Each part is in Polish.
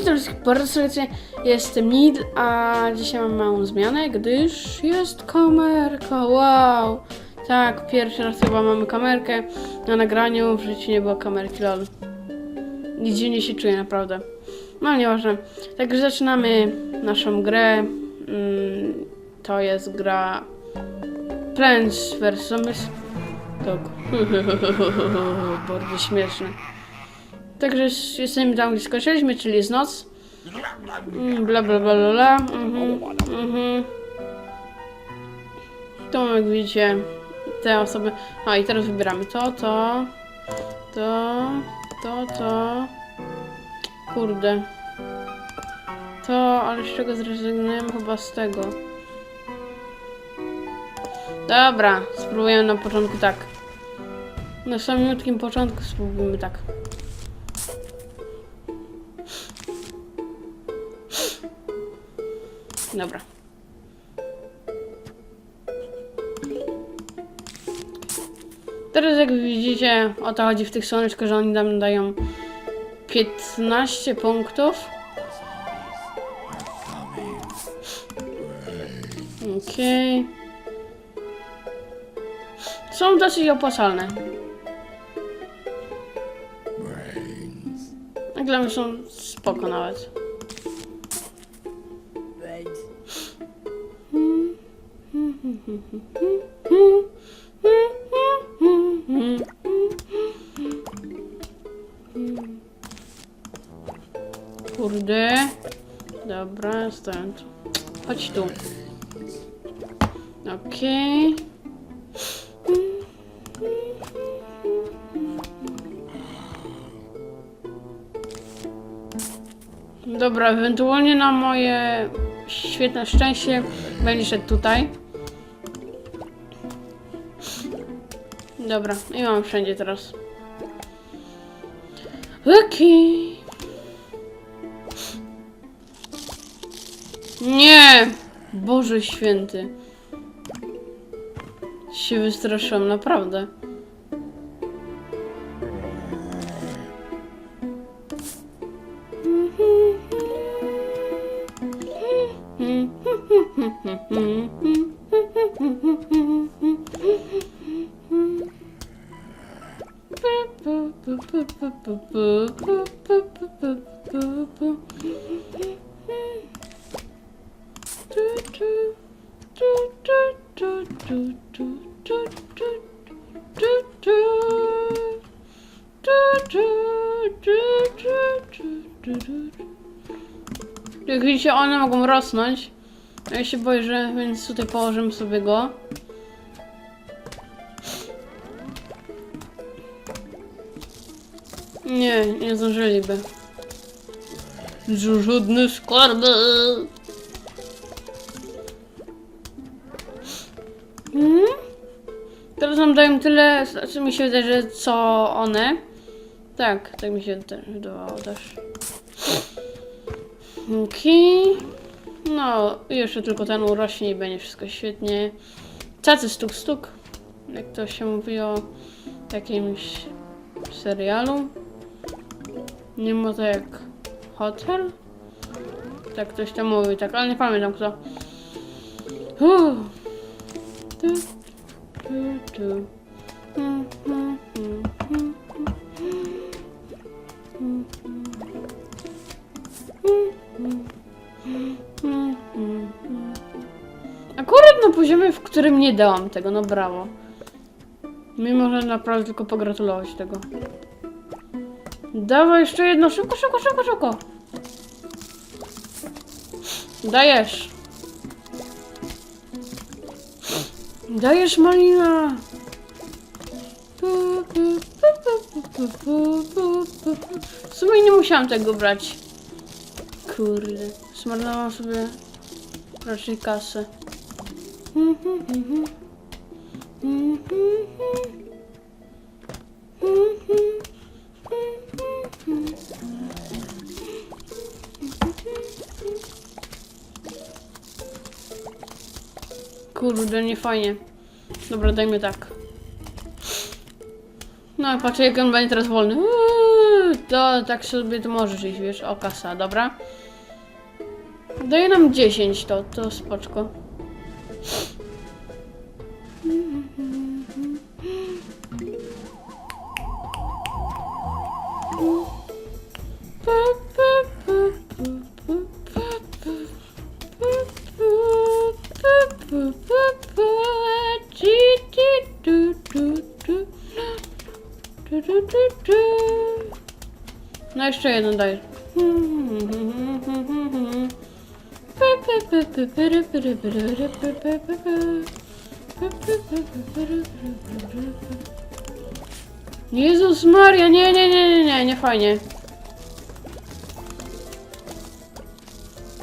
witam wszystkich bardzo serdecznie. Jestem Nid, a dzisiaj mam małą zmianę, gdyż jest kamerka. Wow! Tak, pierwszy raz chyba mamy kamerkę na nagraniu. W życiu nie było kamerki, lol. I dziwnie się czuję, naprawdę. No, nieważne. Także zaczynamy naszą grę. Mm, to jest gra Plants vs. Zombies. Tak. Bardzo śmieszne. Także jesteśmy tam, gdzie skończyliśmy, czyli jest noc. Mm, Bla bla bla bla bla. Mhm, mhm. Tu jak widzicie te osoby. A i teraz wybieramy to, to, to, to, to. Kurde. To, ale z czego zrezygnujemy? Chyba z tego. Dobra, spróbujemy na początku tak. Na samym początku spróbujmy tak. Dobra. Teraz jak widzicie, o to chodzi w tych słoneczkach, że oni nam dają 15 punktów. Okej. Są dosyć opłacalne. Mnie są spoko nawet. Kurde. Dobra, tu. Chodź tu. Okej. Dobra, ewentualnie na moje świetne szczęście będzie szedł tutaj. Dobra, i mam wszędzie teraz. Okej. Nie! Boże święty. Się wystraszyłam, naprawdę. Jak widzicie, one mogą rosnąć. Ja się boję, że więc tutaj położymy sobie go. Nie, nie zdążyliby. Żadne skarby. Hmm? Teraz nam dają tyle, co mi się wydaje, że co one. Tak, tak mi się wydawało też. Okej. No, jeszcze tylko ten urośnie i będzie wszystko świetnie. Cacy stuk stuk. Jak to się mówi o jakimś serialu. Nie jak hotel? Tak ktoś tam mówi, tak, ale nie pamiętam kto. Akurat na poziomie, w którym nie dałam tego, no brawo. Mimo, że naprawdę tylko pogratulować tego. Dawaj jeszcze jedno, szybko, szybko, szybko, szybko. Dajesz. Dajesz malina. W sumie nie musiałam tego brać. Kurde, zmarnowałam sobie raczej kasę. Kurde, nie fajnie. Dobra, dajmy tak. No, patrzę jak on będzie teraz wolny. To tak sobie to możesz iść, wiesz, o kasa, dobra. Daje nam 10 to, to spoczko. Jeszcze jeden daj. Jezus Maria, nie, nie, nie, nie, nie, nie fajnie.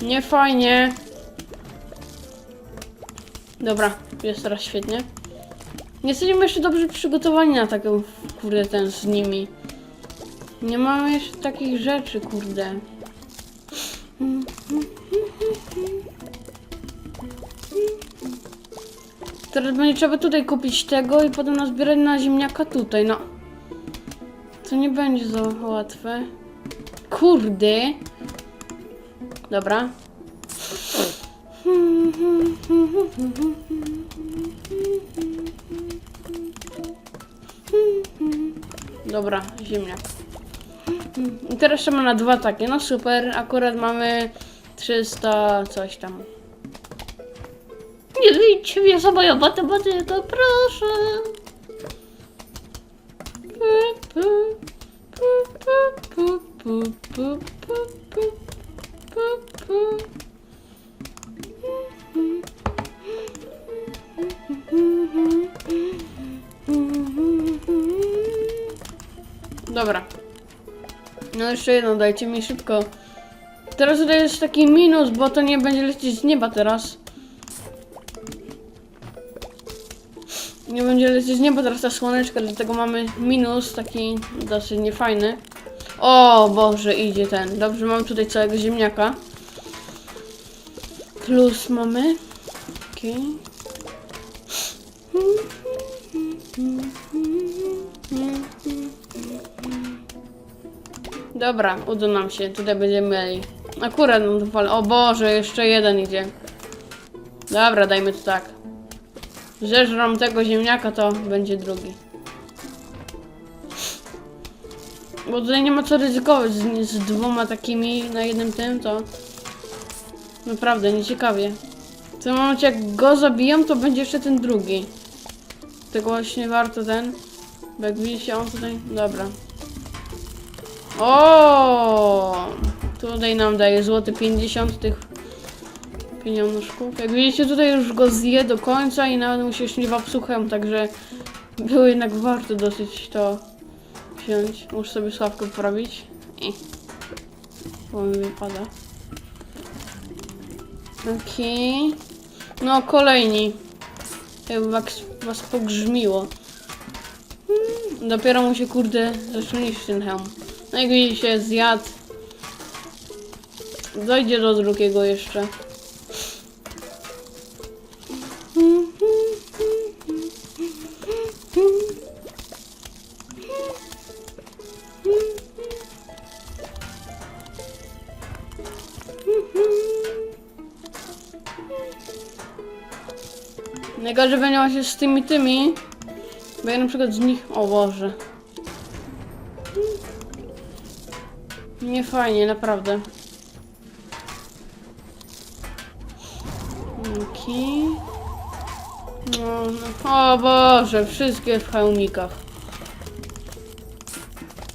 Nie fajnie. Dobra, jest teraz świetnie. Nie jesteśmy jeszcze dobrze przygotowani na taką, kurde, ten z nimi. Nie mamy jeszcze takich rzeczy, kurde. Teraz będzie trzeba tutaj kupić tego i potem nazbierać na ziemniaka tutaj, no. To nie będzie za łatwe. Kurde. Dobra. Dobra, ziemniak. I teraz ma na dwa takie, no super, akurat mamy 300 coś tam. Nie wyjdźcie mnie za moją matematykę, proszę. Jeszcze jedno, dajcie mi szybko. Teraz tutaj jest taki minus, bo to nie będzie lecieć z nieba teraz. Nie będzie lecieć z nieba teraz ta słoneczka, dlatego mamy minus taki dosyć niefajny. O Boże, idzie ten. Dobrze, mam tutaj całego ziemniaka. Plus mamy. Okej. Dobra, uda nam się, tutaj będziemy mieli. Akurat nam to fal. O Boże, jeszcze jeden idzie. Dobra, dajmy to tak. Zeżram tego ziemniaka, to będzie drugi. Bo tutaj nie ma co ryzykować z, z dwoma takimi na jednym tym, to naprawdę nieciekawie. W tym momencie jak go zabiją, to będzie jeszcze ten drugi. Tego właśnie warto ten. Bo jak widzicie on tutaj. Dobra. O! Tutaj nam daje złoty 50 tych pieniążków. Jak widzicie tutaj już go zje do końca i nawet mu się śliwa psuchem, także było jednak warto dosyć to wziąć. Muszę sobie sławkę poprawić. I. Bo mi wypada. Okej. No kolejni. Jakby was, pogrzmiło. Hmm, Dopiero mu się kurde niszczyć ten hełm. No jak widzicie zjadł. Dojdzie do drugiego jeszcze. Najgorzej będzie właśnie z tymi tymi. Bo ja na przykład z nich. O Boże. Nie fajnie, naprawdę. Okej. No, no. O Boże, wszystkie w hełmikach.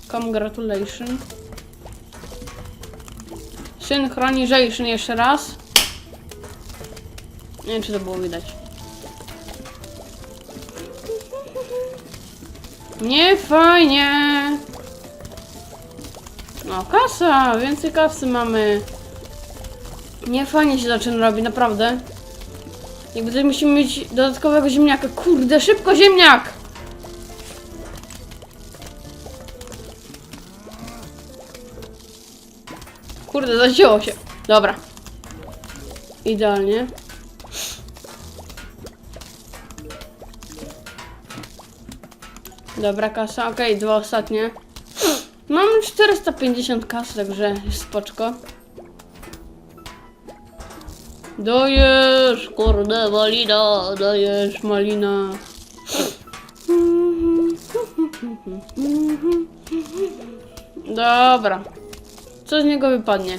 Congratulations. Synchronization jeszcze raz. Nie wiem, czy to było widać. Nie fajnie. No, kasa! Więcej kasy mamy. Nie fajnie się zaczyna robić, naprawdę. Jakby tutaj musimy mieć dodatkowego ziemniaka. Kurde, szybko ziemniak! Kurde, zacięło się. Dobra. Idealnie. Dobra, kasa. Okej, dwa ostatnie. Mam 450 kas, także jest spoczko. Dajesz, kurde, malina, dajesz, malina. Dobra. Co z niego wypadnie?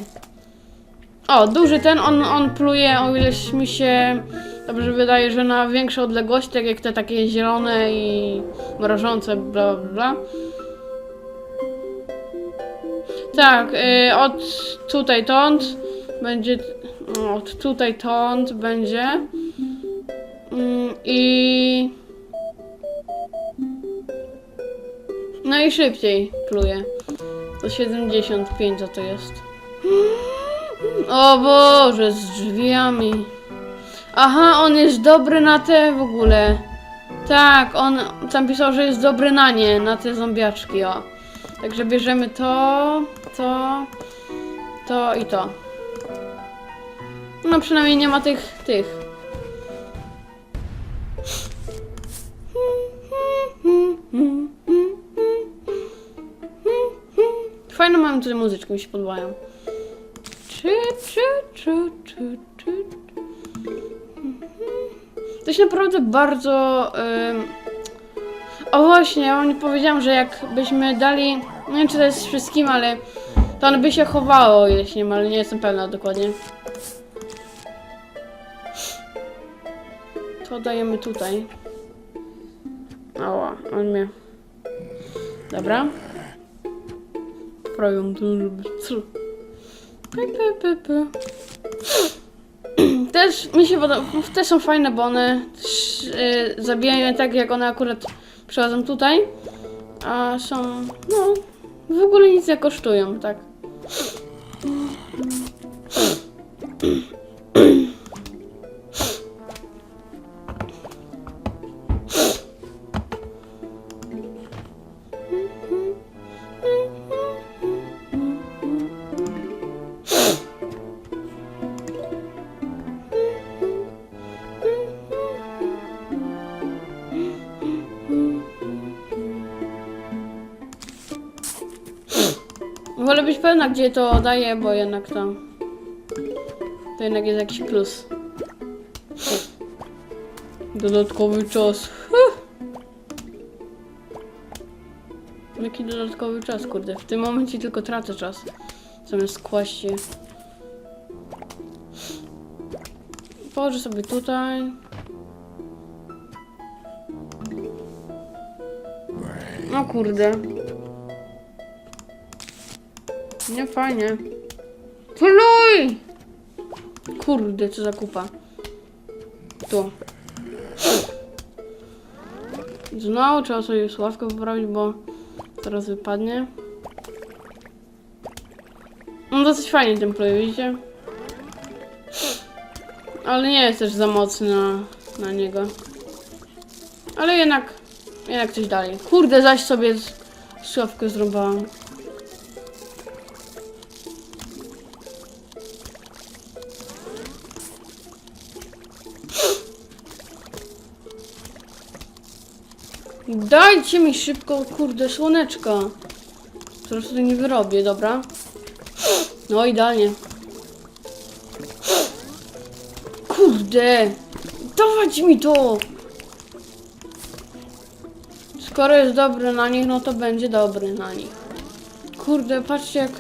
O, duży ten, on, on pluje, o ileś mi się dobrze wydaje, że na większe odległości, tak jak te takie zielone i mrożące, bla bla bla. Tak, y, od tutaj tąd będzie, no, od tutaj tąd będzie Mm, i no i szybciej pluje. To 75 co to jest. O Boże, z drzwiami. Aha, on jest dobry na te w ogóle. Tak, on tam pisał, że jest dobry na nie, na te zombiaczki, o. Także bierzemy to, to, to i to. No przynajmniej nie ma tych, tych. Fajne mamy tutaj muzyczki, mi się podobają. Czy, czy, czy, czy, czy. To się naprawdę bardzo. ym, O właśnie, ja wam nie powiedziałam, że jakbyśmy dali. Nie wiem czy to jest wszystkim, ale to ono by się chowało, jeśli nie, ale nie jestem pewna dokładnie. To dajemy tutaj. Ała, on mnie. Dobra. Prawią pe. Też mi się podoba, te są fajne, bo one też, y, zabijają tak, jak one akurat przychodzą tutaj, a są, no, w ogóle nic nie kosztują, tak. Mm-hmm. Wolę być pewna, gdzie to daję, bo jednak to, to jednak jest jakiś plus. Dodatkowy czas. Jaki dodatkowy czas, kurde. W tym momencie tylko tracę czas. Zamiast kłaść je. Położę sobie tutaj. No kurde. Nie fajnie. Pluj! Kurde, co za kupa. Tu. Znowu trzeba sobie sławkę poprawić, bo teraz wypadnie. No dosyć fajnie ten pluje, widzicie? Ale nie jest też za mocny na, na niego. Ale jednak, jednak coś dalej. Kurde, zaś sobie sławkę zrąbałam. Dajcie mi szybko, kurde, słoneczko. Teraz tutaj nie wyrobię, dobra? No, idealnie. Kurde! Dawać mi to! Skoro jest dobry na nich, no to będzie dobry na nich. Kurde, patrzcie jak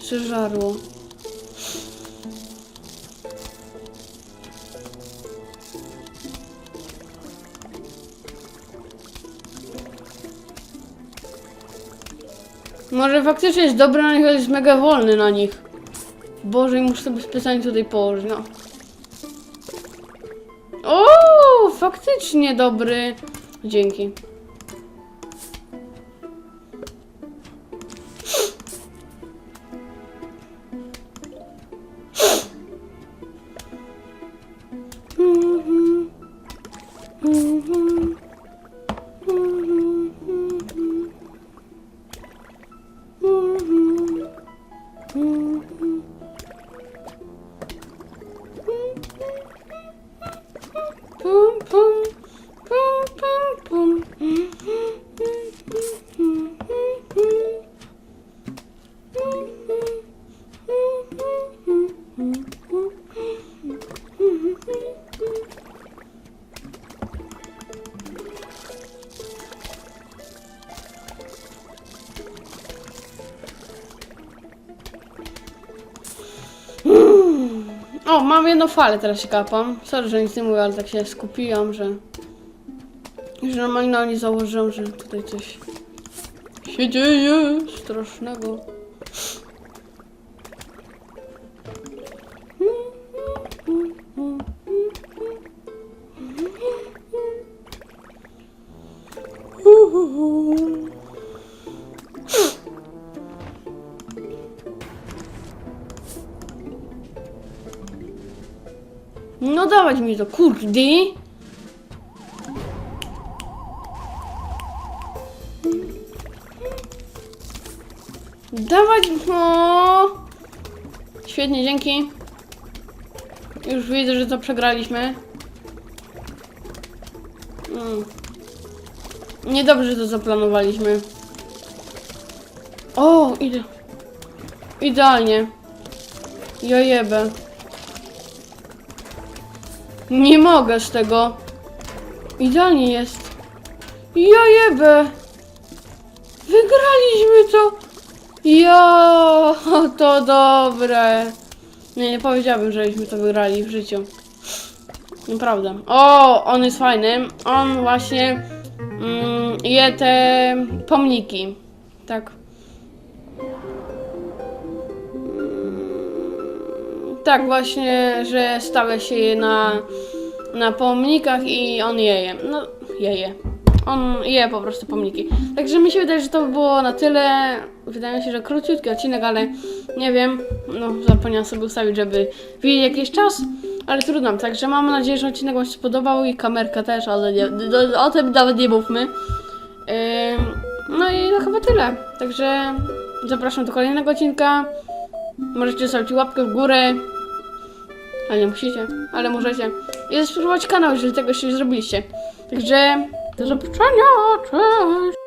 się żarło. Może faktycznie jest dobry ale jest mega wolny na nich. Boże, i muszę sobie specjalnie tutaj położyć, no. O, faktycznie dobry. Dzięki. Mhm. Mhm. Mam jedną falę, teraz się kapam. Sorry, że nic nie mówię, ale tak się skupiłam, że... Że normalnie nie założyłam, że tutaj coś się dzieje strasznego. No dawać mi to, kurde. Dawać, no. Świetnie, dzięki. Już widzę, że to przegraliśmy. Mm. Niedobrze to zaplanowaliśmy. O, ide. Idealnie. Ja jebę. Nie mogę z tego. Idealnie jest. Ja jebę. Wygraliśmy to. Ja, to dobre. Nie, nie powiedziałabym, żeśmy to wygrali w życiu. Naprawdę. O, on jest fajny. On właśnie mm, je te pomniki. Tak. Tak, właśnie, że stawia się je na, na pomnikach i on je je. No, je je. On je po prostu pomniki. Także mi się wydaje, że to by było na tyle. Wydaje mi się, że króciutki odcinek, ale nie wiem. No, zapomniałam sobie ustawić, żeby widzieć jakiś czas. Ale trudno. Także mam nadzieję, że odcinek Wam się spodobał i kamerka też, ale nie, do, o tym nawet nie mówmy. Ym, no i no chyba tyle. Także zapraszam do kolejnego odcinka. Możecie zostawić łapkę w górę. Ale nie musicie, ale możecie. I zasubskrybować kanał, jeżeli tego jeszcze nie zrobiliście. Także do zobaczenia, cześć!